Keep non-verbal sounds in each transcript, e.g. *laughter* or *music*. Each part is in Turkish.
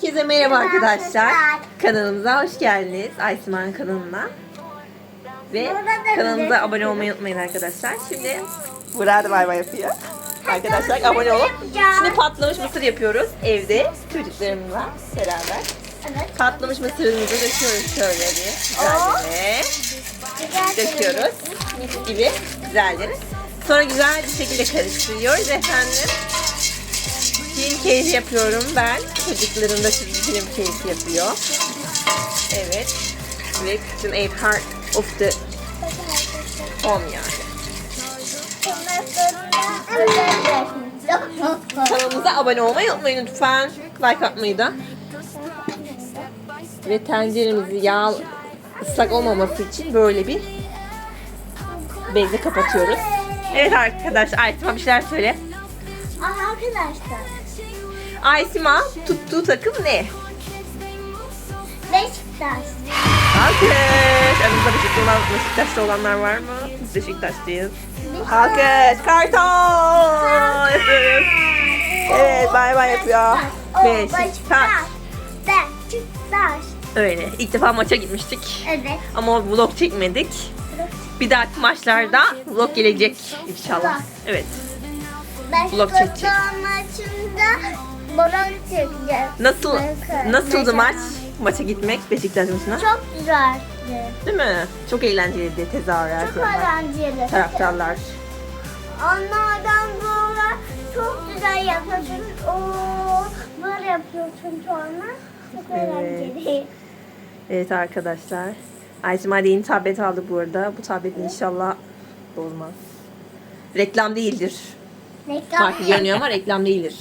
Herkese merhaba arkadaşlar. Kanalımıza hoş geldiniz. Aysiman kanalına. Ve kanalımıza abone olmayı unutmayın arkadaşlar. Şimdi burada bay bay yapıyor. Arkadaşlar abone olun. Şimdi patlamış mısır yapıyoruz evde çocuklarımla beraber. Evet. Patlamış mısırımızı döküyoruz şöyle bir güzelce. Döküyoruz. Mis gibi güzelleri. Sonra güzel bir şekilde karıştırıyoruz efendim. Film keyfi yapıyorum ben. Çocuklarım da film keyfi yapıyor. Evet. Ve bütün a part of the home yani. Kanalımıza abone olmayı unutmayın lütfen. Like atmayı da. Ve tenceremizi yağ ıslak olmaması için böyle bir bezle kapatıyoruz. Evet arkadaşlar Aysima bir şeyler söyle. Arkadaşlar Aysima tuttuğu takım ne? Beşiktaş. Alkış. Aramızda Beşiktaş'ta olan, Beşiktaş'ta olanlar var mı? Biz Beşiktaş'tayız. Alkış. Karton. Yapıyoruz. Evet bay bay yapıyor. Beşiktaş. Beşiktaş. Öyle. İlk defa maça gitmiştik. Evet. Ama vlog çekmedik. Bir dahaki maçlarda vlog gelecek inşallah. Evet. Vlog çekecek. Beşiktaş maçında Boran çekeceğiz. Nasıl Bakın, nasıldı maç? Maça gitmek Beşiktaş maçına. Çok güzeldi. Değil mi? Çok eğlenceliydi tezahürat Çok yapan eğlenceli. taraftarlar. Onlardan sonra çok güzel yapıyorsun. Oo, böyle yapıyorsun sonra. Çok Evet. eğlenceli. Evet arkadaşlar. Ayşem de yeni tablet aldı bu arada. Bu tablet inşallah olmaz. Reklam değildir. Reklam. Farklı görünüyor ama reklam değildir.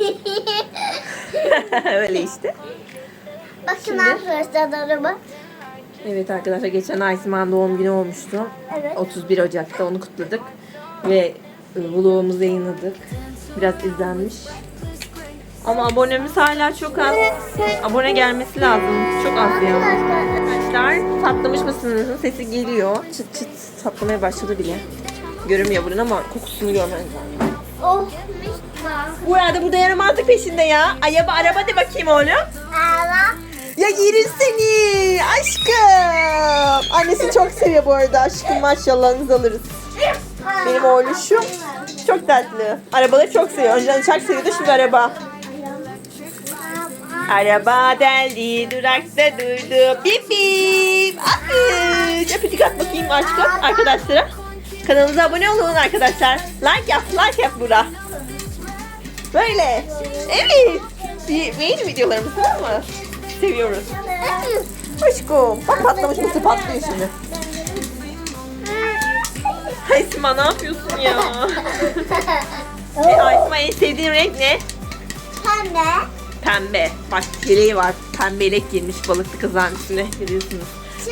*laughs* Öyle işte. Bakın arkadaşlar araba. Evet arkadaşlar geçen Aysima'nın doğum günü olmuştu. Evet. 31 Ocak'ta onu kutladık. Ve e, vlogumuzu yayınladık. Biraz izlenmiş. Ama abonemiz hala çok az. Abone gelmesi lazım. Çok az ya. Arkadaşlar patlamış mısırınızın sesi geliyor. Çıt çıt patlamaya başladı bile. Görünmüyor buradan ama kokusunu görmeniz lazım. Oh. Bu arada burada yaramazlık peşinde ya. Araba araba de bakayım oğlum. Ama Ya yerim seni aşkım. Annesi çok seviyor bu arada aşkım maşallahınızı alırız. Benim oğluşum çok tatlı. Arabaları çok seviyor. Önceden uçak seviyordu şimdi araba. Araba deldi durakta durdu. Bip bip. Alkış. Öpücük at bakayım aşkım arkadaşlara. Kanalımıza abone olun arkadaşlar. Like yap like yap bura. Böyle. Evet. Bir- Beğenin videolarımızı tamam mı? Seviyoruz. Aşkım. Bak patlamış mısır patlıyor şimdi. Aysima ne yapıyorsun ya? *laughs* e, Aysima en sevdiğin renk ne? Pembe. Pembe. Bak yeleği var. Pembe yelek giymiş balıklı kızağın üstüne görüyorsunuz.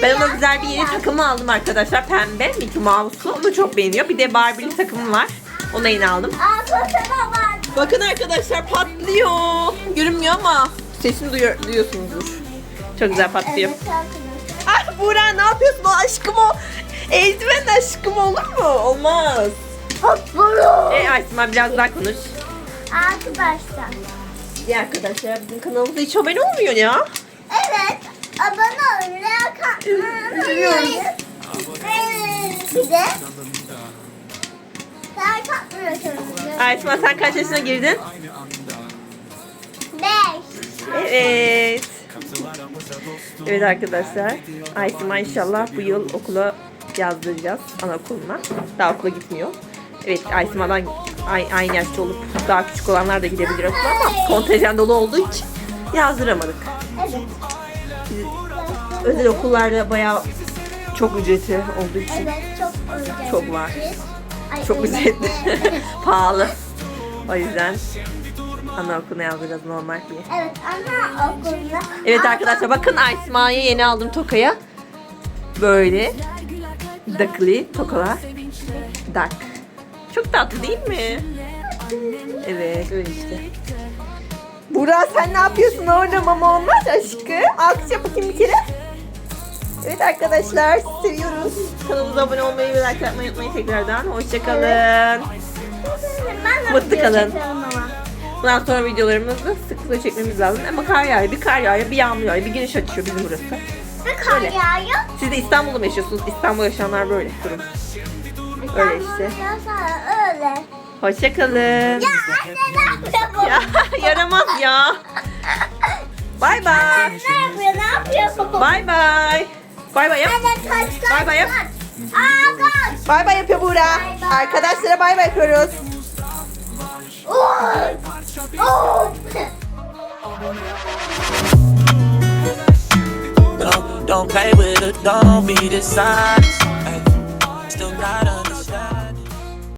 Ben ona güzel bir yeni takımı aldım arkadaşlar. Pembe Mickey Mouse'lu. Onu çok beğeniyor. Bir de Barbie'li takımı var. Onu yine aldım. Arkadaşlar var. Bakın arkadaşlar patlıyor. Görünmüyor ama sesini duyuyor, duyuyorsunuzdur. Çok güzel patlıyor. Evet arkadaşlar. Ah Buğra ne yapıyorsun o aşkım o? Eldiven aşkım olur mu? Olmaz. Patlıyor. E Aysima biraz daha konuş. Arkadaşlar. Ya arkadaşlar bizim kanalımıza hiç abone olmuyor ya. Evet. Abone olun. Üzülüyoruz. unutmayın. Bir de like atmıyorsunuz. Aysima sen kaç yaşına girdin? Beş. Evet. Evet arkadaşlar. Aysima inşallah bu yıl okula yazdıracağız anaokuluna. Daha okula gitmiyor. Evet Aysima'dan ay- aynı yaşta olup daha küçük olanlar da gidebilir okula ama kontenjan dolu olduğu için yazdıramadık. Evet. Özel okullarda bayağı çok ücreti olduğu için Evet çok ücretli. Çok var. Ay, çok ücretli. *laughs* Pahalı. O yüzden anaokuluna yazdıracağız normal diye. Evet ana okulunda. Evet arkadaşlar bakın Aysima'ya yeni aldım tokaya. Böyle. Dakli tokalar. Dak. Çok tatlı değil mi? Evet öyle işte. Burak sen ne yapıyorsun orada mama olmaz aşkım. Alkış yap bakayım bir kere. Evet arkadaşlar seviyoruz. Kanalımıza abone olmayı ve like yapmayı unutmayın tekrardan. Hoşçakalın. De Mutlu kalın. Bundan sonra videolarımızı sık sık çekmemiz lazım. Ama kar yağıyor, bir kar yağıyor, bir yağmur yağıyor, bir güneş açıyor bizim burası. Bir kar Öyle. yağıyor. Siz de İstanbul'da mı yaşıyorsunuz? İstanbul'da yaşayanlar böyle durum. Öyle işte. Öyle. Hoşçakalın. Ya anne? Ya *laughs* yaramaz ya. Bay bay. Ne yapıyor? Ne yapıyor? Bay bay. Bay bay yap. Bay bay yap. Aa. Bay bay yapıyor Buğra. Bay bay. Arkadaşlara bay bay yapıyoruz. Don't, play with it, don't be dishonest. Still got a